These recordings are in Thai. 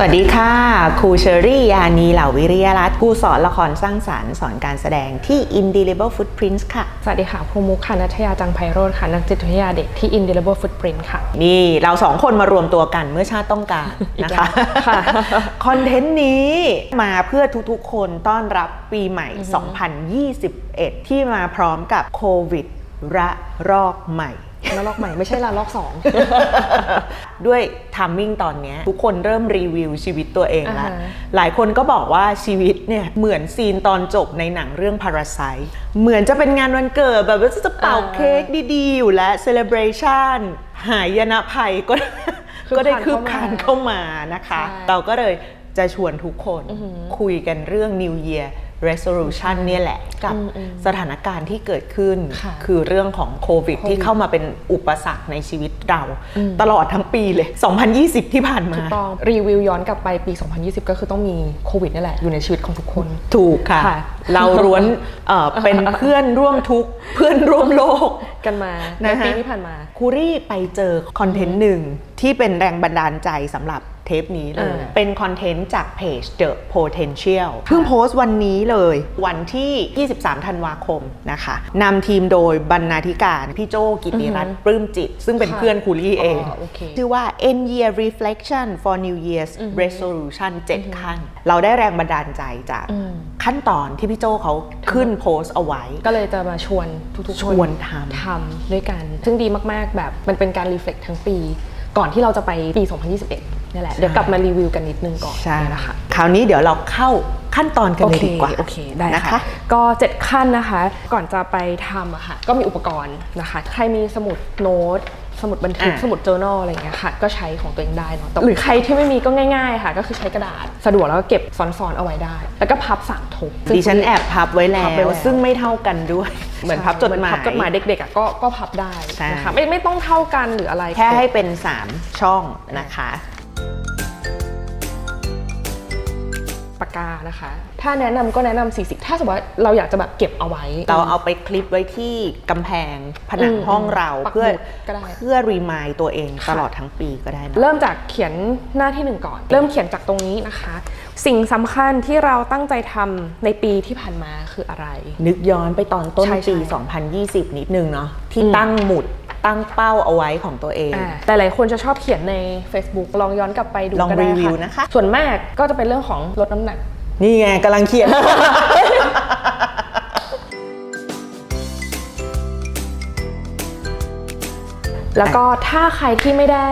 สวัสดีค่ะครูเชอรี่ยานีเหล่าวิริยรัตน์ครูสอนละครสร้างสารรค์สอนการแสดงที่ Indelible Footprints ค่ะ สวัสดีค่ะครูมุกค่ะนัทยาจังไพโรธค่ะ นักจิตวิทยาเด็กที่ Indelible Footprint ค่ะ นี่เราสองคนมารวมตัวกันเมื่อชาติต้องการอีกนะแล้คะวค่ะคอนเทนต์นี้มาเพื่อทุกๆ คนต้อนรับปีใหม่ 2021 ที่มาพร้อมกับโควิดระรอกใหม่แล้วลอกใหม่ไม่ใช่ละลอกสอง ด้วยทัมมิ่งตอนเนี้ยทุกคนเริ่มรีวิวชีวิตตัวเองแล้วอ่าฮะ หลายคนก็บอกว่าชีวิตเนี่ยเหมือนซีนตอนจบในหนังเรื่อง Parasite เหมือนจะเป็นงานวันเกิดแบบว่าจะเป่าเค้กดีๆ อยู่แล้ว celebration หายนะภัยก็คืบคลานก็ได้คืบคเข้ามาลานเข้ามานะคะ ใช่เราก็เลยจะชวนทุกคนอือหือคุยกันเรื่อง New Year Resolution เนี่ยแหละ กับอืมอืมสถานการณ์ที่เกิดขึ้นค่ะคือเรื่องของโควิดโควิดที่เข้ามาเป็นอุปสรรคในชีวิตเราอืมตลอดทั้งปีเลย 2020 ที่ผ่านมา ถูกต้อง รีวิวย้อนกลับไปปี 2020 ก็คือต้องมีโควิดนี่แหละ อยู่ในชีวิตของทุกคน ถูกค่ะค่ะเราล้วนเอ่อเป็นเพื่อนร่วมทุกข์เพื่อนร่วมโลกกันมาในนะฮะปีที่ผ่านมา คูรี่ไปเจอคอนเทนต์หนึ่งที่เป็นแรงบันดาลใจสำหรับ เทปนี้เลยอ่าเป็นคอนเทนต์จากเพจ The Potential เพิ่งโพสต์วันนี้เลย วันที่ 23 ธันวาคมนะคะนำทีมโดยบรรณาธิการพี่โจกิติรัตน์ปลื้มจิต ซึ่งเป็นค่ะเพื่อนคูรี่เองอ๋อโอเคชื่อว่า End Year Reflection for New Year's Resolution 7 ขั้น เราได้แรงบันดาลใจจากอืมขั้นตอนที่พี่โจเขาขึ้นโพสต์เอาไว้ ก็เลยจะมาชวนทุกๆชคนวนทำทำด้วยกัน ซึ่งดีมากๆแบบมันเป็นการรีเฟล็กทั้งปี ก่อนที่เราจะไปปี 2021 นี่แหละเดี๋ยวกลับมารีวิวกันนิดนึงก่อนใช่นะคะคราวนี้เดี๋ยวเราเข้าขั้นตอนกันโอเลยเคดีกว่าโอเคได้นะค่ะคะก็7ขั้นนะคะ ก่อนจะไปทำอะค่ะก็มีอุปกรณ์นะคะ ใครมีสมุดโน้ตสมุดบันทึกอะสมุด journal อะไรอย่างเงี้ยค่ะ ก็ใช้ของตัวเองได้เนาะแต่หรือใครที่ไม่มีก็ง่าย ๆ ค่ะ ก็คือใช้กระดาษสะดวกแล้วก็เก็บซ้อนๆเอาไว้ได้ แล้วก็พับสามทบดิฉันแอบพับไว้แล้พับไว้วแล้วซึ่งไม่เท่ากันด้วย เหมือนพับจดหมายเอนพับจดหมายเด็กๆอะก็ก็พับได้ใช่นะคะไม่ไม่ต้องเท่ากันหรืออะไรแค่ให้เป็น 3 ช่องนะคะ ปากกานะคะ ถ้าแนะนำก็แนะนำ40 ถ้าสมมติว่าเราอยากจะแบบเก็บเอาไว้ เราเอาไปคลิปไว้ที่กำแพงผนังอืมห้องเราปักเพื่อหมุดก็ได้เพื่อรีมายตัวเองค่ะ ตลอดทั้งปีก็ได้นะ เริ่มจากเขียนหน้าที่หนึ่งก่อน เริ่มเขียนจากตรงนี้นะคะ สิ่งสำคัญที่เราตั้งใจทำในปีที่ผ่านมาคืออะไร นึกย้อนไปตอนต้นใช่ปีใช่2020 นิดนึงเนาะที่อืมตั้งหมุด ตั้งเป้าเอาไว้ของตัวเองอ่าแต่หลายคนจะชอบเขียนใน Facebook ลองย้อนกลับไปดูลองก็ได้รีวิวค่ะนะคะส่วนมากก็จะเป็นเรื่องของลดน้ำหนัก นี่ไงกำลังเขียน แล้วก็ถ้าใครที่ไม่ได้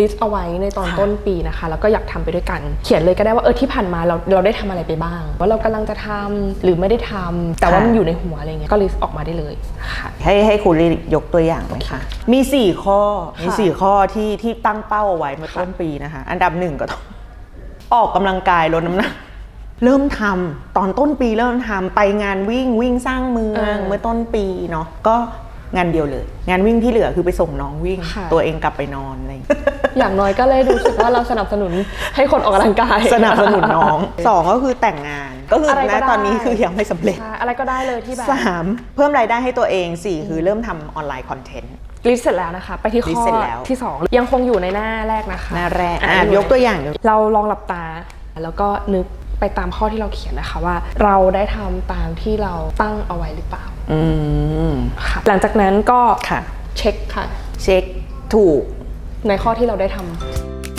ลิสต์เอาไว้ในตอนค่ะต้นปีนะคะ แล้วก็อยากทำไปด้วยกัน เขียนเลยก็ได้ว่าเออที่ผ่านมาเราเราได้ทำอะไรไปบ้าง ว่าเรากำลังจะทำหรือไม่ได้ทำแต่ว่ามันอยู่ในหัวอะไรเงี้ยก็ลิสต์ออกมาได้เลยค่ะให้ให้คุณลิยกตัวอย่างไหมคะมี 4 ข้อมีค่ะ4ข้อที่ที่ตั้งเป้าเอาไว้เมื่อต้นปีนะคะ อันดับหนึ่งก็ต้องออกกำลังกายลดน้ำหนักเริ่มทำตอนต้นปีเริ่มทำไปงานวิ่งวิ่งสร้างเมืองเออเมื่อต้นปีเนาะก็ งานเดียวเลย งานวิ่งที่เหลือคือไปส่งน้องวิ่ง ค่ะ ตัวเองกลับไปนอนอะไรอย่างเงี้ย อย่างน้อยก็เลยรู้สึกว่าเราสนับสนุนให้คนออกกำลังกาย สนับสนุนน้อง สองก็คือแต่งงาน ก็คืออะไรก็ณได้ตอนนี้คือยังไม่สำเร็จ ใช่อะไรก็ได้เลยที่แบบสามเพิ่มรายได้ให้ตัวเองสี่คือเริ่มทำออนไลน์คอนเทนต์ ลิสต์เสร็จแล้วนะคะ ไปที่ลิสข้ต์อเสร็จแล้ว ที่2ยังคงอยู่ในหน้าแรกนะคะหน้าแรกอะอะอยู่ยกตัวอย่างเดี๋ยวเราลองหลับตาแล้วก็นึก ไปตามข้อที่เราเขียนนะคะว่า เราได้ทำตามที่เราตั้งเอาไว้หรือเปล่าอืมค่ะหลังจากนั้นก็ค่ะเช็คค่ะ เช็คถูกในข้อที่เราได้ท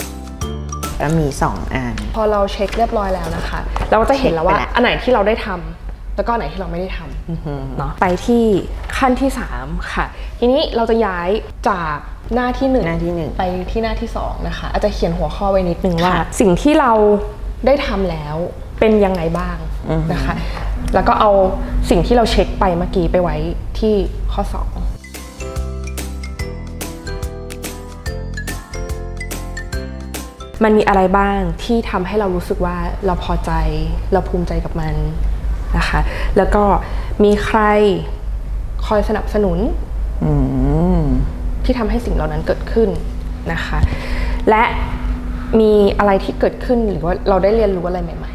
ำแล้วมี 2อันพอเราเช็คเรียบร้อยแล้วนะคะ เราก็จะเห็นแล้วว่าเช็คไปแล้วอันไหนที่เราได้ทำแล้วก็อันไหนที่เราไม่ได้ทำเนาะไปที่ขั้นที่ 3 ค่ะ ทีนี้เราจะย้ายจากหน้าที่หนึ่งหน้าที่หนึ่งไปที่หน้าที่2นะคะอาจจะเขียนหัวข้อไว้นิดนึงว่าค่ะสิ่งที่เรา ได้ทำแล้วเป็นยังไงบ้างอือฮึนะคะ แล้วก็เอาสิ่งที่เราเช็คไปเมื่อกี้ไปไว้ที่ข้อ 2มันมีอะไรบ้างที่ทำให้เรารู้สึกว่าเราพอใจ เราภูมิใจกับมันนะคะ แล้วก็มีใครคอยสนับสนุนอืมที่ทำให้สิ่งเหล่านั้นเกิดขึ้นนะคะ และ มีอะไรที่เกิดขึ้นหรือว่าเราได้เรียนรู้อะไรใหม่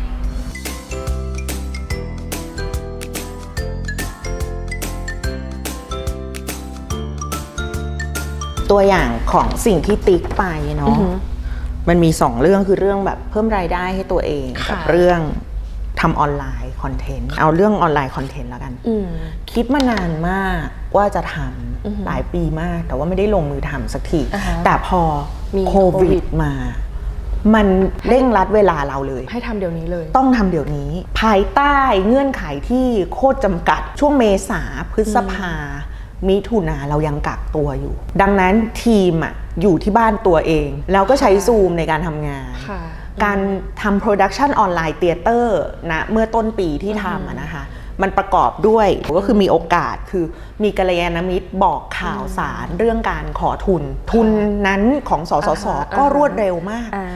ตัวอย่างของสิ่งที่ติ๊กไปๆอืเนาะอหือมันมีสองเรื่องคือเรื่องแบบเพิ่มรายได้ให้ตัวเองค่ะกับเรื่องทำออนไลน์คอนเทนต์เอาเรื่องออนไลน์คอนเทนต์แล้วกันอืมคิดมานานมากว่าจะทอือหือำหลายปีมาก แต่ว่าไม่ได้ลงมือทำสักทีอ่าฮะแต่พอมีโคโควิวิดดมา มันเร่งรัดเวลาเราเลย ให้ทำเดี๋ยวนี้เลย ต้องทำเดี๋ยวนี้ ภายใต้เงื่อนไขที่โคตรจำกัด ช่วงเมษาพฤษภา มิถุนาเรายังกักตัวอยู่ ดังนั้นทีมอะอยู่ที่บ้านตัวเอง แล้วก็ใช้ซูมในการทำงาน ค่ะ การทำโปรดักชันออนไลน์เตียเตอร์นะเมื่อต้นปีที่ทำอะนะคะ มันประกอบด้วยก็คือมีโอกาสคือมีกัลยาณมิตรบอกข่าวสารเรื่องการขอทุน ทุนนั้นของสสสอ่าฮะก็อ่าฮะรวดเร็วมาก อ่า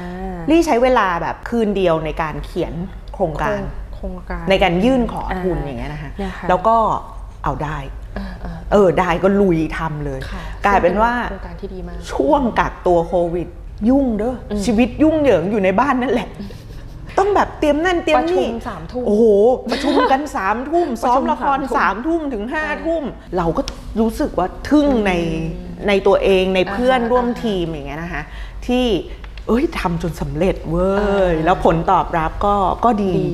ลี่ใช้เวลาแบบคืนเดียวในการเขียนโครงการ โครงการ ในการยื่นขอทุนอ่าอย่างเงี้ยนะคะนะคะ แล้วก็เอาได้อ่าอ่าเออได้ก็ลุยทำเลยค่ะกลายเป็นว่าโครงการที่ดีมากช่วงกักตัวโควิด ยุ่งเด้ออมชีวิตยุ่งเหยิงอยู่ในบ้านนั่นแหละ ต้องแบบเตรียมนั่นเตรียมประชุนี่มสามทุ่มโอ้โหประชุมกันสามทุ่มซ้อมละครประชุมสาสามมทุ่ทุ่มมถึงห้าทุ่ม เราก็รู้สึกว่าทึ่งในในตัวเองในเพื่อนอ่าฮะร่วมอ่าฮะทีมอย่างเงี้ยนะคะที่ เอ้ยทำจนสำเร็จเว้อ่ยแล้วผลตอบรับก็ก็ดีดี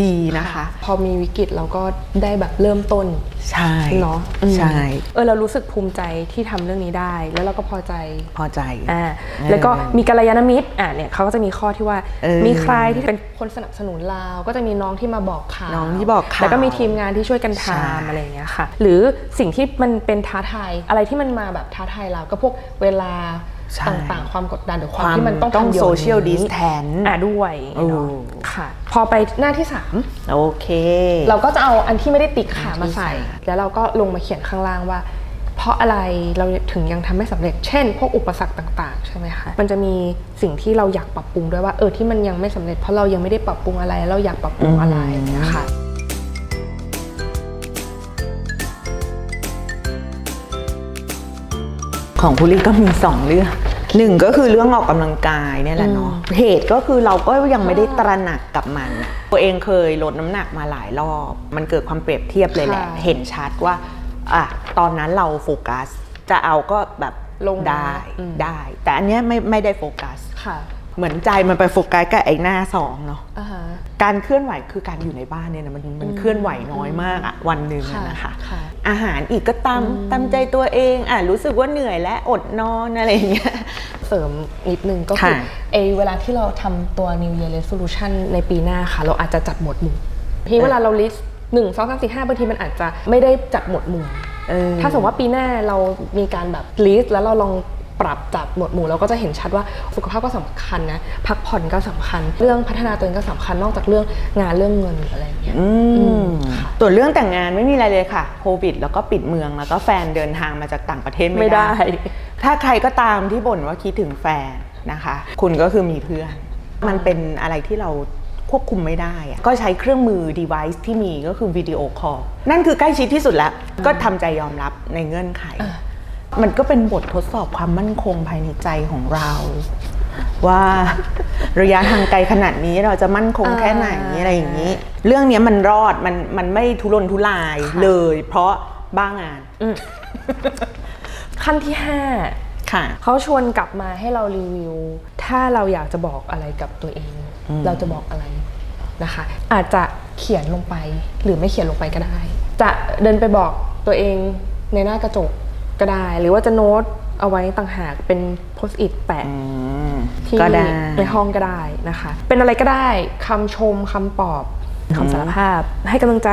ดีนะคะ พอมีวิกฤตเราก็ได้แบบเริ่มต้น ใช่เนาะอืมใช่ เออเรารู้สึกภูมิใจที่ทำเรื่องนี้ได้ แล้วเราก็พอใจพอใจ อ่าเออแล้วก็มีกัลยาณมิตรอ่าเนี่ยเขาก็จะมีข้อที่ว่า เออมีใครที่เป็นคนสนับสนุนเราก็จะมีน้องที่มาบอกข่าวน้องที่บอกข่าวแล้วก็มีทีมงานที่ช่วยกันใช่ ทำอะไรอย่างเงี้ยค่ะ หรือสิ่งที่มันเป็นท้าทายอะไรที่มันมาแบบท้าทายเราก็พวกเวลา ใช่ ต่างๆ ความกดดันหรือความความที่มันต้องต้องทำเดี๋ยวนี้ social distance อ่าด้วยโอ้เนาะค่ะ พอไปหน้าที่สามโอเค เราก็จะเอาอันที่ไม่ได้ติ๊กขามาใส่อันที่สามแล้วเราก็ลงมาเขียนข้างล่างว่า เพราะอะไรเราถึงยังทำไม่สำเร็จ เช่น พวกอุปสรรคต่าง ๆ ใช่ไหมคะ มันจะมีสิ่งที่เราอยากปรับปรุงด้วยว่าเออที่มันยังไม่สำเร็จเพราะเรายังไม่ได้ปรับปรุงอะไร เราอยากปรับปรุงอะไรอย่างเงี้ยค่ะ ของพุลี่ก็มีสองเรื่องหนึ่งก็คือเรื่องออกกำลังกายเนี่ยแหละเนาะเหตุก็คือเราก็ยังไม่ได้ตระหนักกับมันอะตัวเองเคยลดน้ำหนักมาหลายรอบ มันเกิดความเปรียบเทียบเลยแหละค่ะเห็นชัดว่าอะตอนนั้นเราโฟกัส จะเอาก็แบบลงได้อืมได้ แต่อันเนี้ยไม่ไม่ได้โฟกัสค่ะ เหมือนใจมันไปโฟกัสกับไอ้หน้าสองเนาะอ่าฮะการเคลื่อนไหวคือการอยู่ในบ้านเนี่ยนะมันมันเคลื่อนไหวน้อยมากอะวันหนึ่งอะค่ะนะคะ ค่ะ อาหารอีกก็ตามตามใจตัวเองอะรู้สึกว่าเหนื่อยและอดนอนอะไรอย่างเงี้ย เสริมนิดนึงก็คือค่ะเอเวลาที่เราทำตัว New Year Resolution ในปีหน้าค่ะ เราอาจจะจัดหมวดหมู่ทีเวลาเรา list หนึ่งสองสามสี่ห้าบางทีมันอาจจะไม่ได้จัดหมวดหมู่ เออ ถ้าสมมติว่าปีหน้าเรามีการแบบ list แล้วเราลอง ปรับจัดหมวดหมู่เราก็จะเห็นชัดว่าสุขภาพก็สำคัญนะพักผ่อนก็สำคัญ เรื่องพัฒนาตัวเองก็สำคัญนอกจากเรื่องงานเรื่องเงินอะไรอย่างเงี้ยอือืมมค่ะส่วนเรื่องแต่งงานไม่มีอะไรเลยค่ะโควิด แล้วก็ปิดเมืองแล้วก็แฟนเดินทางมาจากต่างประเทศไม่ไม่ได้ได้ ถ้าใครก็ตามที่บ่นว่าคิดถึงแฟนนะคะ คุณก็คือมีเพื่อน มันเป็นอะไรที่เราควบคุมไม่ได้อะก็ใช้เครื่องมือ device ที่มีก็คือวิดีโอคอลนั่นคือใกล้ชิดที่สุดแล้ว ก็ทำใจยอมรับในเงื่อนไข มันก็เป็นบททดสอบความมั่นคงภายในใจของเรา ว่าระยะทางไกลขนาดนี้เราจะมั่นคงแค่ไหนอ่าอะไรอย่างนี้ เรื่องเนี้ยมันรอดมันมันไม่ทุรนทุรายค่ะเลย เพราะบ้างานขั้นที่ห้าค่ะเขาชวนกลับมาให้เรารีวิว ถ้าเราอยากจะบอกอะไรกับตัวเอง เราจะบอกอะไรนะคะ อาจจะเขียนลงไปหรือไม่เขียนลงไปก็ได้ จะเดินไปบอกตัวเองในหน้ากระจก ก็ได้ หรือว่าจะโน้ตเอาไว้ต่างหากเป็นโพสต์อิทแปะอืมที่ก็ได้ในห้องก็ได้นะคะ เป็นอะไรก็ได้คำชมคำปลอบคำสารภาพ ให้กำลังใจ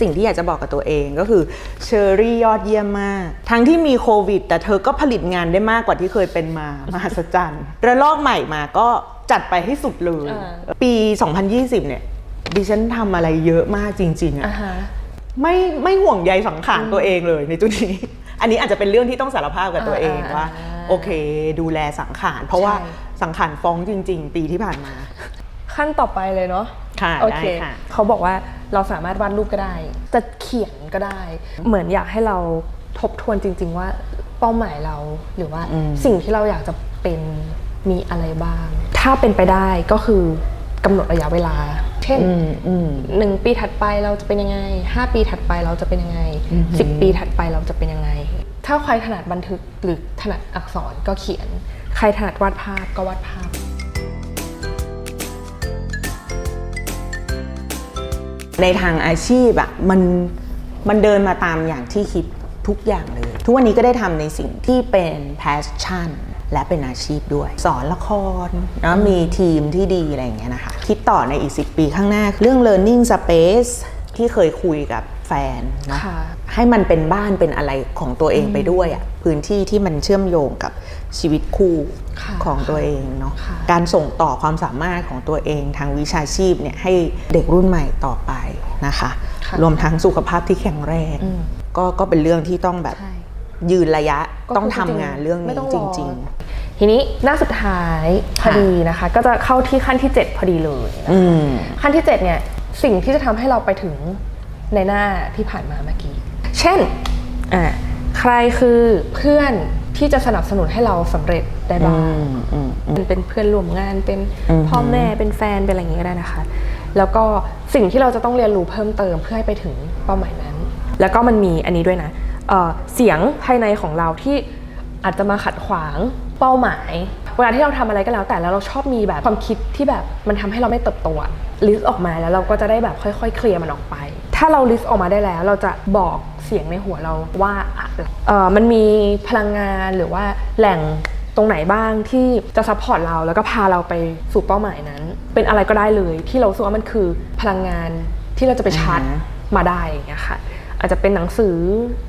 สิ่งที่อยากจะบอกกับตัวเองก็คือเชอรี่ยอดเยี่ยมมาก ทั้งที่มีโควิด แต่เธอก็ผลิตงานได้มากกว่าที่เคยเป็นมามหัศจรรย์ระลอกใหม่มาก็จัดไปให้สุดเลยอ่าปี 2020 เนี่ย ดิฉันทำอะไรเยอะมากจริง ๆอะ อ่าฮะ ไม่ไม่ห่วงใยสังขารตัวเองเลยในจุดนี้ อันนี้อาจจะเป็นเรื่องที่ต้องสารภาพกับตัวเองอ่าว่า อ่าโอเค ดูแลสังขาร เพราะว่าใช่ สังขารฟ้องจริง ๆ ปีที่ผ่านมา ขั้นต่อไปเลยเนาะค่ะโอเคได้ค่ะ เขาบอกว่าเราสามารถวาดรูปก็ได้ จะเขียนก็ได้ เหมือนอยากให้เราทบทวนจริง ๆ ว่าเป้าหมายเราหรือว่าสิ่งที่เราอยากจะเป็นมีอะไรบ้าง ถ้าเป็นไปได้ก็คือกำหนดระยะเวลา เช่นอืมอืมหนึ่งปีถัดไปเราจะเป็นยังไงห้าปีถัดไปเราจะเป็นยังไงสิบปีถัดไปเราจะเป็นยังไง ถ้าใครถนัดบันทึกหรือถนัดอักษรก็เขียน ใครถนัดวาดภาพก็วาดภาพในทางอาชีพอะมันมันเดินมาตามอย่างที่คิดทุกอย่างเลย ทุกวันนี้ก็ได้ทำในสิ่งที่เป็น passion และเป็นอาชีพด้วย สอนละครนะมีทีมที่ดีอะไรอย่างเงี้ยนะคะ คิดต่อในอีก 10 ปีข้างหน้า เรื่อง learning space ที่เคยคุยกับแฟนเนาะค่ะให้มันเป็นบ้านเป็นอะไรของตัวเองไปด้วยอะพื้นที่ที่มันเชื่อมโยงกับชีวิตคู่ค่ะของตัวเองเนาะค่ะการส่งต่อความสามารถของตัวเองทางวิชาชีพเนี่ยให้เด็กรุ่นใหม่ต่อไปนะคะค่ะรวมทั้งสุขภาพที่แข็งแรงอืมก็ก็เป็นเรื่องที่ต้องแบบใช่ ยืนระยะก็ต้องคืทำงานเรื่องไม่นี้ต้จออริงทีนี้หน้าสุดท้ายพค่ะอดีนะคะ ก็จะเข้าที่ขั้นที่ 7 พอดีเลยนะๆอืมขั้นที่ 7 เนี่ยสิ่งที่จะทำให้เราไปถึงในหน้าที่ผ่านมาเมื่อกี้ เช่นอ่าใครคือเพื่อนที่จะสนับสนุนให้เราสำเร็จได้บ้างอืมอืมเป็นเพื่อนร่วมงานเป็นอือฮึพ่อแม่เป็นแฟนเป็นอะไรอย่างเงี้ยก็ได้นะคะ แล้วก็สิ่งที่เราจะต้องเรียนรู้เพิ่มเติมเพื่อให้ไปถึงเป้าหมายนั้น แล้วก็มันมีอันนี้ด้วยนะ เอ่อเสียงภายในของเราที่อาจจะมาขัดขวางเป้าหมาย เวลาที่เราทำอะไรก็แล้วแต่แล้วเราชอบมีแบบความคิดที่แบบมันทำให้เราไม่เติบโตลิสต์ออกมาแล้วเราก็จะได้แบบค่อย ๆ เคลียร์มันออกไป ถ้าเราลิสต์ออกมาได้แล้ว เราจะบอกเสียงในหัวเราว่าอะไรเอ่อมันมีพลังงานหรือว่าแหล่งตรงไหนบ้างที่จะซัพพอร์ตเราแล้วก็พาเราไปสู่เป้าหมายนั้น เป็นอะไรก็ได้เลยที่เรารู้สึกว่ามันคือพลังงานที่เราจะไปชาร์จอือฮึมาได้อย่างเงี้ยค่ะ อาจจะเป็นหนังสือ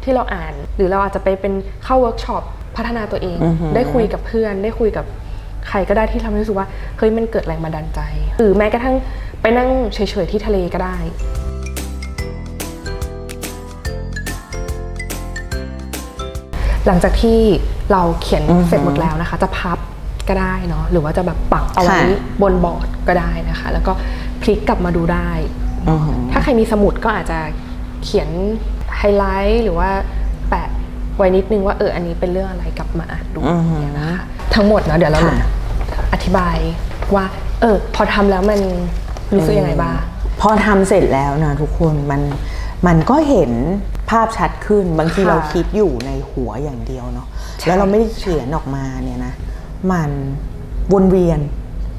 ที่เราอ่าน หรือเราอาจจะไปเป็นเข้าเวิร์กช็อปพัฒนาตัวเอง ได้คุยกับเพื่อน ได้คุยกับใครก็ได้ที่ทำให้รู้สึกว่าเฮ้ยมันเกิดแรงบันดาลใจ หรือแม้กระทั่งไปนั่งเฉยๆที่ทะเลก็ได้ หลังจากที่เราเขียนอือฮึเสร็จหมดแล้วนะคะ จะพับก็ได้เนาะหรือว่าจะแบบปักเอาไว้ค่ะบนบอร์ดก็ได้นะคะ แล้วก็พลิกกลับมาดูได้อือหือถ้าใครมีสมุดก็อาจจะ เขียนไฮไลท์หรือว่าแปะไว้นิดนึงว่าเอออันนี้เป็นเรื่องอะไรกลับมาอ่านดูอือหือเนี่ยนะคะทั้งหมดเนาะเดี๋ยวเราค่ะอธิบายว่าเออพอทำแล้วมันรู้สึกยังไงบ้างพอทำเสร็จแล้วนะทุกคนมันมันก็เห็นภาพชัดขึ้นบางทีค่ะเราคิดอยู่ในหัวอย่างเดียวเนาะใช่แล้วเราไม่ได้เขียนออกมาเนี่ยนะมันวนเวียน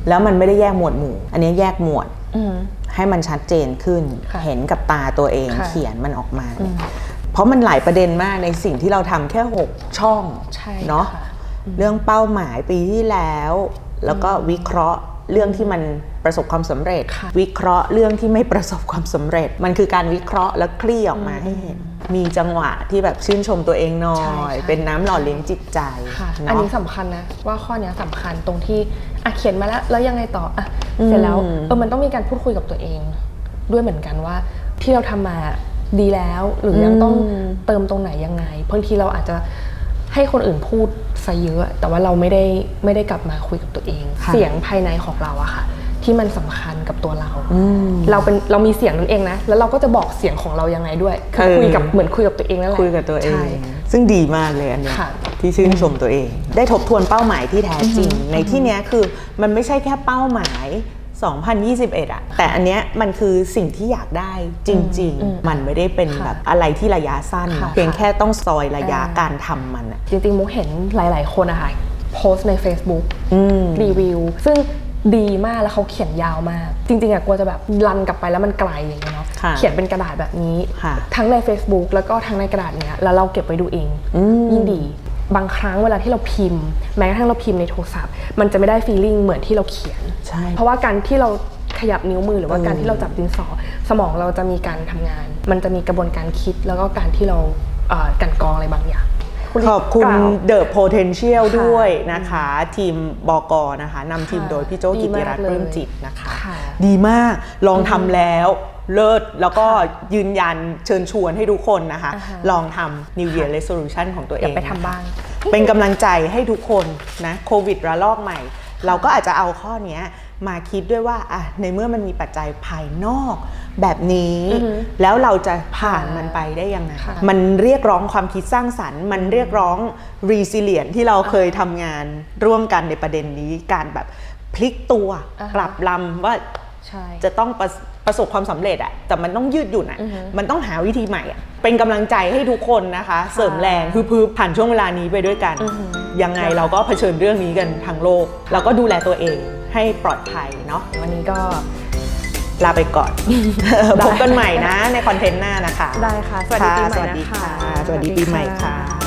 แล้วมันไม่ได้แยกหมวดหมู่ อันนี้แยกหมวดอืม ให้มันชัดเจนขึ้นค่ะเห็นกับตาตัวเองค่ะเขียนมันออกมาเนี่ยเพราะมันหลายประเด็นมากในสิ่งที่เราทำแค่ 6 ช่องใช่เนาะค่ะเรื่องเป้าหมายปีที่แล้ว แล้วก็วิเคราะห์ เรื่องที่มันประสบความสำเร็จค่ะวิเคราะห์เรื่องที่ไม่ประสบความสำเร็จ มันคือการวิเคราะห์แล้วคลี่ออกมาให้เห็น มีจังหวะที่แบบชื่นชมตัวเองหน่อใช่ยใช่เป็นน้ำหล่อเลี้ยงจิตใจค่ะเนาะอันนี้สำคัญนะ ว่าข้อเนี้ยสำคัญตรงที่อะเขียนมาแล้วแล้วยังไงต่ออะเสร็จแล้วอืมเออมันต้องมีการพูดคุยกับตัวเอง ด้วยเหมือนกันว่าที่เราทำมาดีแล้วหรือยังต้องเติมตรงไหนยังไงบางทีเราอาจจะให้คนอื่นพูด ซะเยอะ แต่ว่าเราไม่ได้ไม่ได้กลับมาคุยกับตัวเอง ค่ะเสียงภายในของเราอะค่ะ ที่มันสำคัญกับตัวเราอืมเราเป็นเรามีเสียงนั่นเองนะ แล้วเราก็จะบอกเสียงของเรายังไงด้วยคือเออ คุยกับเหมือนคุยกับตัวเองนั่นแหละคุยกับตัวเอใช่งซึ่งดีมากเลยอันเนี้ยค่ะที่ชื่นชมตัวเอง ได้ทบทวนเป้าหมายที่แท้จริง ในที่เนี้ยคือมันไม่ใช่แค่เป้าหมาย 2021อะแต่อันเนี้ยมันคือสิ่งที่อยากได้จริงอืมๆมันไม่ได้เป็นค่ะแบบอะไรที่ระยะสั้นค่ะเพียงแค่ต้องซอยระยะอ่าการทำมันอะจริงๆ มุกเห็นหลาย ๆ คนอะค่ะโพสต์ใน Facebook อืมรีวิว ซึ่งดีมากแล้วเขาเขียนยาวมาก จริง ๆอะกลัวจะแบบรันกลับไปแล้วมันไกลอย่างเงี้ยเนาะค่ะเขียนเป็นกระดาษแบบนี้ค่ะทั้งใน Facebook แล้วก็ทั้งในกระดาษเนี้ยแล้วเราเก็บไว้ดูเองอืมยิ่งดีบางครั้งเวลาที่เราพิมพ์ แม้กระทั่งเราพิมพ์ในโทรศัพท์ มันจะไม่ได้ฟีลลิ่งเหมือนที่เราเขียนใช่ เพราะว่าการที่เราขยับนิ้วมือหรือว่าเออการที่เราจับดินสอ สมองเราจะมีการทำงาน มันจะมีกระบวนการคิดแล้วก็การที่เราเอ่อกลันกรองอะไรบางอย่างณขอบคุณกล่าว The Potential ค่ะด้วยนะคะ ทีมบกนะคะนำทีมค่ะโดยพี่โจดีกิติมากรัตน์เลยเริ่มจิตนะคะค่ะดีมากลองทำแล้วเลิศแล้วก็ยืนยันเชิญชวนให้ทุกคนนะคะอ่าฮะลองทำ New Year Resolution ของตัวเอเดี๋ยงวไปทำบ้าง เป็นกำลังใจให้ทุกคนนะโควิดระลอกใหม่ เราก็อาจจะเอาข้อเนี้ย มาคิดด้วยว่าอะในเมื่อมันมีปัจจัยภายนอกแบบนี้อือฮึแล้วเราจะผ่านค่ะมันไปได้ยังไงค่ะมันเรียกร้องความคิดสร้างสรรค์ มันเรียกร้อง resilient ที่เราเคยทำงานร่วมกันในประเด็นนี้ การแบบพลิกตัวอ่าฮะกลับลำว่าใช่จะต้องประประสบความสำเร็จอะแต่มันต้องยืดหยุ่นอะอือฮึมันต้องหาวิธีใหม่อะเป็นกำลังใจให้ทุกคนนะคะ เสริมแรงคือๆผ่านช่วงเวลานี้ไปด้วยกันอือหือยังไงเราก็เผชิญเรื่องนี้กันทั้งโลก เราก็ดูแลตัวเอง ให้ปลอดภัยเนาะวันนี้ก็ลาไปก่อนได้พบกันใหม่นะในคอนเทนต์หน้านะคะ ได้ค่ะ สวัสดีปีใหม่สวัสดีนะคะค่ะสวัสดีปีใหม่ค่ะ